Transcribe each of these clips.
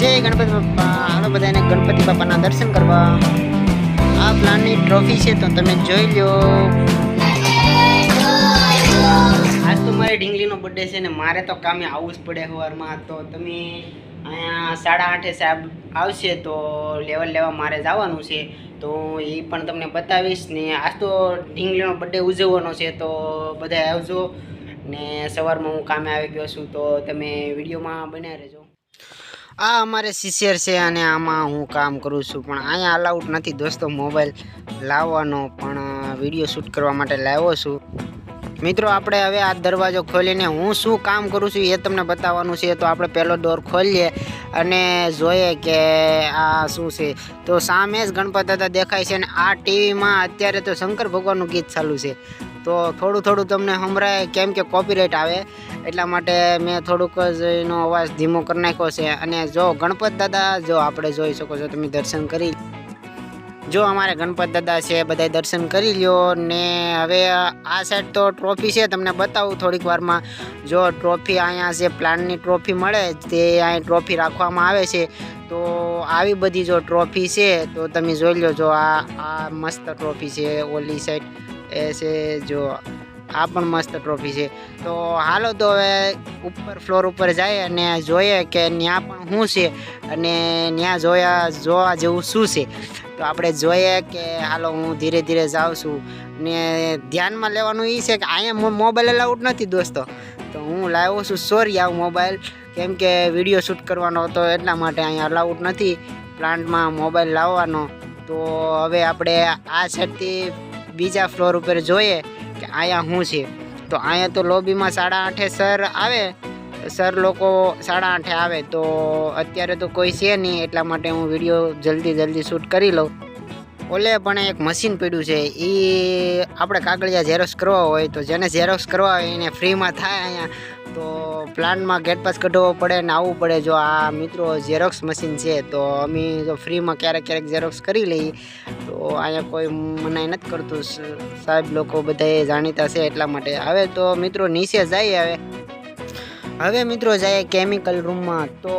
જય ગણપતિ બાપા. હાલો બધાને ગણપતિ બાપાના દર્શન કરવા. આ પ્લાનની ટ્રોફી છે તો તમે જોઈ લો. આજ તો મારી ઢીંગલીનો બર્થડે છે ને મારે તો કામે આવવું જ પડે સવારમાં તો તમે અહીંયા સાડા આઠે સાહેબ આવશે તો લેવલ લેવા મારે જવાનું છે. તો એ પણ તમને બતાવીશ ને આજ તો ઢીંગલીનો બર્થડે ઉજવવાનો છે તો બધા આવજો. ને સવારમાં હું કામે આવી ગયો છું તો તમે વિડીયોમાં બન્યા રહેજો. આ અમારે સિસિયર છે અને આમાં હું કામ કરું છું. પણ અહીંયા અલાઉડ નથી દોસ્તો મોબાઈલ લાવવાનો, પણ વીડિયો શૂટ કરવા માટે લાવ્યો છું. મિત્રો, આપણે હવે આ દરવાજો ખોલીને હું શું કામ કરું છું એ તમને બતાવવાનું છે. તો આપણે પહેલો ડોર ખોલીએ અને જોઈએ કે આ શું છે. તો સામે જ ગણપત દાદા દેખાય છે અને આ ટીવીમાં અત્યારે તો શંકર ભગવાનનું ગીત ચાલુ છે. તો થોડું થોડું તમને સંભળાય કેમ કે કોપીરાઇટ આવે. એટલા માટે મેં થોડુંક જ એનો અવાજ ધીમો કરી નાખ્યો છે. અને જો ગણપત દાદા, જો આપણે જોઈ શકો છો, તમે દર્શન કરી જો અમારે ગણપત દાદા છે બધા દર્શન કરી લ્યો. ને હવે આ સાઈડ તો ટ્રોફી છે, તમને બતાવું થોડીક વારમાં. જો ટ્રોફી અહીંયા જે પ્લાનની ટ્રોફી મળે, તે અહીં ટ્રોફી રાખવામાં આવે છે. તો આવી બધી જો ટ્રોફી છે, તો તમે જોઈ લો જો આ આ મસ્ત ટ્રોફી છે, ઓલી સાઈડ એ છે, જો આ પણ મસ્ત ટ્રોફી છે. તો હાલો તો હવે ઉપર ફ્લોર ઉપર જાય અને જોઈએ કે ત્યાં પણ શું છે અને ત્યાં જોયા જોવા જેવું શું છે. તો આપણે જોઈએ કે હાલો હું ધીરે ધીરે જાઉં છું. ને ધ્યાનમાં લેવાનું એ છે કે અહીંયા મોબાઈલ અલાઉડ નથી દોસ્તો. તો હું લાવ્યો છું સોરી આવું મોબાઈલ કેમ કે વીડિયો શૂટ કરવાનો હતો એટલા માટે અહીંયા અલાઉડ નથી. પ્લાન્ટમાં મોબાઈલ લાવવાનો. તો હવે આપણે આ સાઈડથી બીજા ફ્લોર ઉપર જોઈએ. કે અહીંયા શું છે? તો અહીંયા તો લોબીમાં સાડા આઠે સર આવે, સર લોકો સાડા આઠે આવે, તો અત્યારે તો કોઈ છે નહીં, એટલા માટે હું વીડિયો જલ્દી જલ્દી શૂટ કરી લઉં. ઓલે પણ એક મશીન પડ્યું છે. એ આપણે કાગળિયા ઝેરોક્સ કરવા હોય તો જેને ઝેરોક્સ કરવા હોય એને ફ્રીમાં થાય અહીંયા. તો પ્લાન્ટમાં ગેટ પાસ કઢાવવો પડે ને આવવું પડે. જો આ મિત્રો ઝેરોક્સ મશીન છે, તો અમે જો ફ્રીમાં ક્યારેક ક્યારેક ઝેરોક્સ કરી લઈએ. તો અહીંયા કોઈ મનાઈ નથી કરતું. સાહેબ લોકો બધાએ જાણીતા છે એટલા માટે. હવે તો મિત્રો નીચે જઈએ હવે. હવે મિત્રો જઈએ કેમિકલ રૂમમાં તો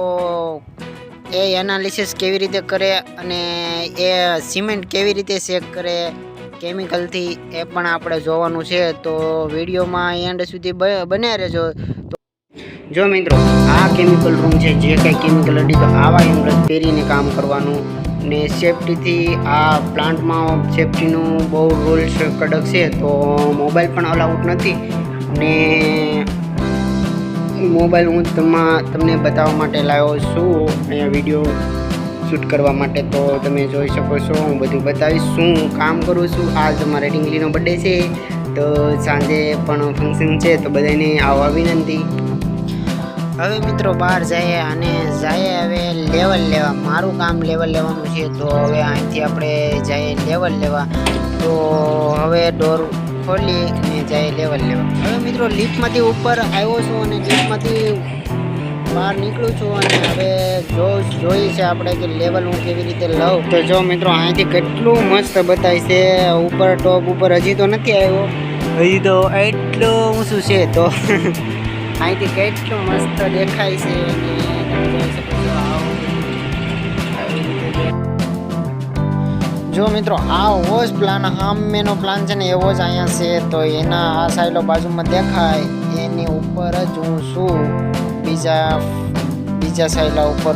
એ એનાલિસિસ કેવી રીતે કરે અને એ સિમેન્ટ કેવી રીતે શેક કરે કેમિકલથી એ પણ આપણે જોવાનું છે. તો વિડીયોમાં એન્ડ સુધી બન્યા રહેજો. જો મિત્રો, આ કેમિકલ રૂમ છે, જે કંઈ કેમિકલ અડી, તો આવા એમ્બ્રજ પહેરીને કામ કરવાનું. ને સેફટીથી આ પ્લાન્ટમાં સેફટીનું બહુ રૂલ્સ કડક છે, તો મોબાઈલ પણ અલાઉડ નથી. ને મોબાઈલ હું તમા, તમને બતાવવા માટે લાવ્યો છું. અહીંયા વીડિયો શૂટ કરવા માટે તો તમે જોઈ શકો છો. હું બધું બતાવીશ. શું કામ કરું છું. આજ મારે ડીંગલીનો બર્થડે છે. તો સાંજે પણ ફંક્શન છે, તો બધાને આવવા વિનંતી હવે મિત્રો બહાર જઈએ અને જઈએ હવે લેવલ લેવા. મારું કામ લેવલ લેવાનું છે. તો હવે અહીંથી આપણે જઈએ લેવલ લેવા. તો હવે ડોર ખોલી અને જાય લેવલ લેવા હવે મિત્રો લિફ્ટમાંથી ઉપર આવ્યો છું અને લિફ્ટમાંથી બહાર નીકળું છું અને હવે જો જોઈએ છે આપણે કે લેવલ હું કેવી રીતે લઉં. તો જો મિત્રો, અહીંથી કેટલું મસ્ત બતાય છે. ઉપર ટોપ ઉપર હજી તો નથી આવ્યો. હજી તો એટલું ઊંચું છે તો અહીંથી કેટલું મસ્ત દેખાય છે અને જો મિત્રો, આ એવો જ પ્લાન સામેનો પ્લાન છે ને, એવો જ અહીંયા છે. તો એના આ સાઈડો બાજુમાં દેખાય. એની ઉપર જ હું છું. બીજા બીજા સાઈડલા ઉપર.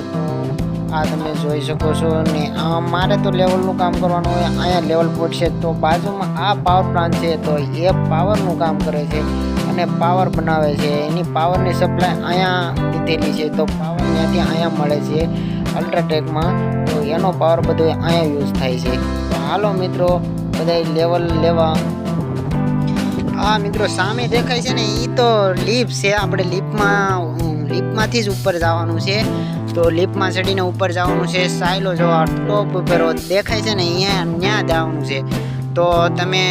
આ તમે જોઈ શકો છો ને, આ મારે તો લેવલનું કામ કરવાનું હોય. અહીંયા લેવલ પડશે તો બાજુમાં આ પાવર પ્લાન્ટ છે, તો એ પાવરનું કામ કરે છે અને પાવર બનાવે છે. એની પાવરની સપ્લાય અહીંયા લીધેલી છે. તો પાવર ત્યાંથી અહીંયા મળે છે. અલ્ટ્રાટેકમાં એનો પાવર બધો અહીંયા યુઝ થાય છે. હાલો મિત્રો બધા લેવલ લેવા. આ મિત્રો સામે દેખાય છે ને એ તો લીપ છે. આપણે લીફમાં લીફમાંથી જ ઉપર જવાનું છે. તો લીપમાં ચડીને ઉપર જવાનું છે. સાયલો જો ટોપ ઉપર દેખાય છે ને, અહીંયા ત્યાં જવાનું છે. તો તમે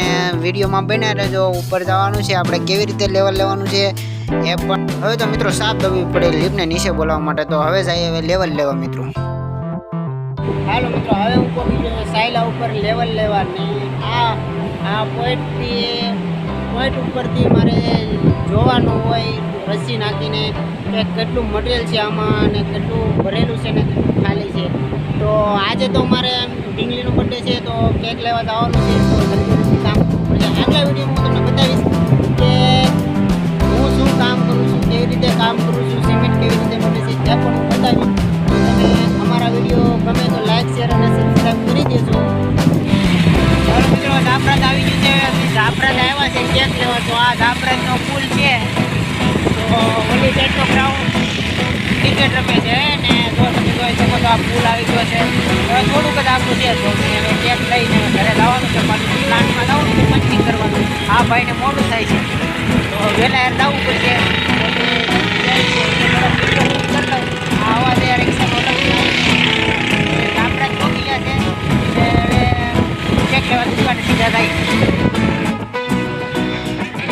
વિડીયોમાં બન્યા રહેજો. ઉપર જવાનું છે. આપણે કેવી રીતે લેવલ લેવાનું છે એ પણ હવે તો મિત્રો સાફ દવી પડે લીપને નીચે બોલાવવા માટે. તો હવે જઈએ, હવે લેવલ લેવા મિત્રો. હાલો મિત્રો, હવે હું પહોંચી સાયલા ઉપર લેવલ લેવાની. આ આ પોઈન્ટથી પોઈન્ટ ઉપરથી મારે જોવાનું હોય, રસી નાખીને કે કેટલું મટીરિયલ છે આમાં અને કેટલું ભરેલું છે ને કેટલું ખાલી છે. તો આજે તો મારે ઢીંગલીનો બર્થડે છે, તો કેક લેવા જવાનું છે. તો જલ્દી કામ કરવું આગલા વિડીયોમાં હું તમને બતાવીશ કે હું શું કામ કરું છું, કેવી રીતે કામ કરું છું જાફરાત આવી ગયું છે. જાફરાત આવ્યા છે, કેક લેવા. તો આ જાફરાતનો પુલ છે. તો ઓલી સાઈડનો ગ્રાઉન્ડ ક્રિકેટ રમે છે ને? જો જોઈ શકો તો આ પુલ આવી ગયો છે. થોડુંક જ આપણું છે, તો લઈને ઘરે લાવવાનું છે. પાછું પ્લાન્ટમાં જવાનું છે કરવાનું. આ ભાઈને મોડું થાય છે. તો વહેલા યાર જવું પડશે.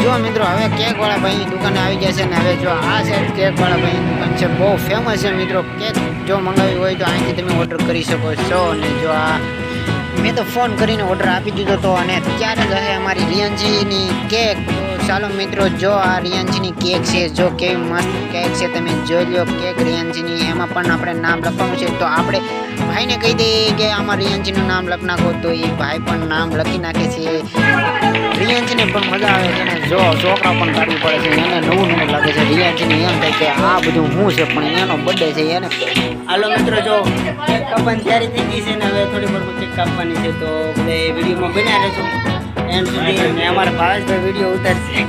જો મિત્રો, હવે કેક વાળા ભાઈની દુકાને આવી ગયા છે ને હવે જો આ છે કેક વાળા ભાઈની દુકાન છે, બહુ ફેમસ છે મિત્રો. કેક જો મંગાવી હોય તો અહીંથી તમે ઓર્ડર કરી શકો છો અને જો આ મેં તો ફોન કરીને ઓર્ડર આપી દીધો હતો અને ત્યારે જ હશે અમારી રિયનજીની કેક ચાલો મિત્રો, જો આ રિયાનજીની કેક છે, જો કેવી મસ્ત કેક છે, તમે જોઈ લો કેક રિયાનજીની, એમાં પણ આપણે નામ લખવાનું છે. તો આપણે ભાઈને કહી દઈએ કે આમાં રિયાનજીનું નામ લખી નાખો, તો એ ભાઈ પણ નામ લખી નાખે છે. રિયાન્જીને પણ મજા આવે છે અને જો છોકરા પણ કાઢવું પડે છે, એને નવું નવું લાગે છે. રિયાન્જીને એમ થાય કે આ બધું હું છે, પણ એનો બર્થડે છે, એને હાલો મિત્રો, જો કેક કાપવાની તૈયારી થઈ ગઈ છે ને, હવે થોડી વાર કાપવાની છે, તો બધે વિડીયોમાં બન્યા રહેજો એન્ડ સુધી અમારા ભાવેશભાઈ વીડિયો ઉતારશે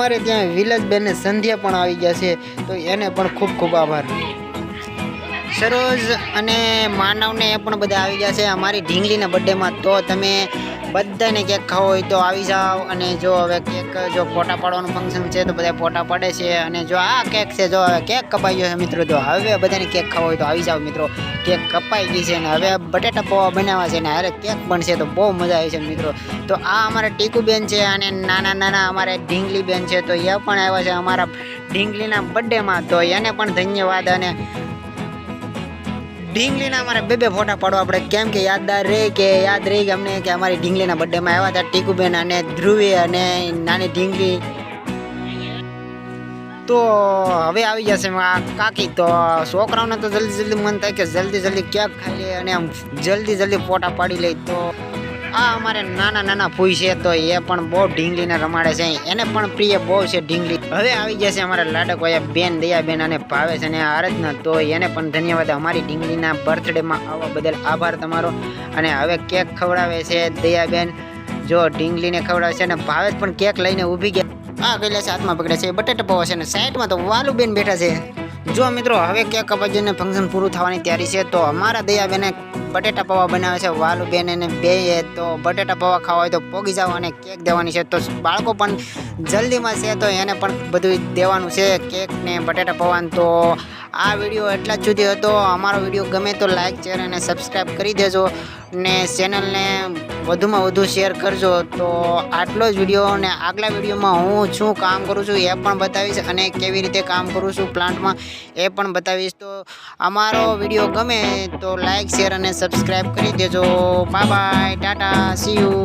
અમારે ત્યાં વિલેજબેન સંધ્યા પણ આવી ગયા છે તો એને પણ ખૂબ ખૂબ આભાર. સરોજ અને માનવને એ પણ બધા આવી ગયા છે. અમારી ઢીંગલીના બર્થડેમાં તો તમે બધાને કેક ખાવો હોય તો આવી જાઓ અને જો હવે કેક જો ફોટા પાડવાનું ફંક્શન છે તો બધા ફોટા પાડે છે અને જો આ કેક છે, જો હવે કેક કપાઈ ગયો છે મિત્રો તો હવે બધાને કેક ખાવો હોય તો આવી જાઓ મિત્રો. કેક કપાઈ ગઈ છે ને હવે બટેટા પૌવા બનાવવા છે ને અરે કેક બનશે તો બહુ મજા આવી છે મિત્રો. તો આ અમારા ટીકુ બેન છે અને નાના નાના અમારે ઢીંગલી બેન છે તો એ પણ આવ્યા છે અમારા ઢીંગલીના બર્થડેમાં તો એને પણ ધન્યવાદ અને ઢીંગલીના અમારે બે બે ફોટા પાડવા આપણે કેમ કે યાદદાર રહે કે યાદ રહી કે અમને કે અમારી ઢીંગલીના બર્થડેમાં આવ્યા હતા ટીકુબેન અને ધ્રુવી અને નાની ઢીંગલી. તો હવે આવી જશે કાકી. તો છોકરાઓને તો જલ્દી જલ્દી મન થાય કે જલ્દી જલ્દી ક્યાંક ખાઈ લે અને આમ જલ્દી જલ્દી ફોટા પાડી લે. તો આ અમારે નાના નાના ફૂઈ છે તો એ પણ બહુ ઢીંગલીને રમાડે છે. એને પણ પ્રિય બહુ છે ઢીંગલી. હવે આવી જશે અમારા લાડક હોય બેન, દયાબેન અને ભાવેશ અને આરાધના તો એને પણ ધન્યવાદ. અમારી ઢીંગલીના બર્થડેમાં આવવા બદલ આભાર તમારો. અને હવે કેક ખવડાવે છે દયાબેન. જો ઢીંગલીને ખવડાવે છે અને ભાવેશ પણ કેક લઈને ઊભી ગયા. આ કૈલાસ હાથમાં પકડે છે. બટેટા પૌવા છે ને સાઈડમાં તો વાલુબેન બેઠા છે. જો મિત્રો, હવે કેક કપાઈને ફંક્શન પૂરું થવાની તૈયારી છે. તો અમારા દયાબેને બટેટા પૌવા બનાવે છે વાલુ બેન અને બે તો બટેટા પૌવા ખાવા હોય તો પોગી જાવ અને કેક દેવાની છે. તો બાળકો પણ જલ્દીમાં છે તો એને પણ બધું દેવાનું છે, કેક ને બટેટા પૌવા તો આ વીડિયો એટલા જ સુધી હતો. અમારો વીડિયો ગમે તો લાઇક શેર અને સબસ્ક્રાઈબ કરી દેજો ને ચેનલને વધુમાં વધુ શેર કરજો. તો આટલો જ વીડિયો ને આગલા વિડીયોમાં હું શું કામ કરું છું એ પણ બતાવીશ અને કેવી રીતે કામ કરું છું પ્લાન્ટમાં એ પણ બતાવીશ. તો અમારો વીડિયો ગમે તો લાઇક શેર અને સબસ્ક્રાઈબ કરી દેજો. Bye bye tata see you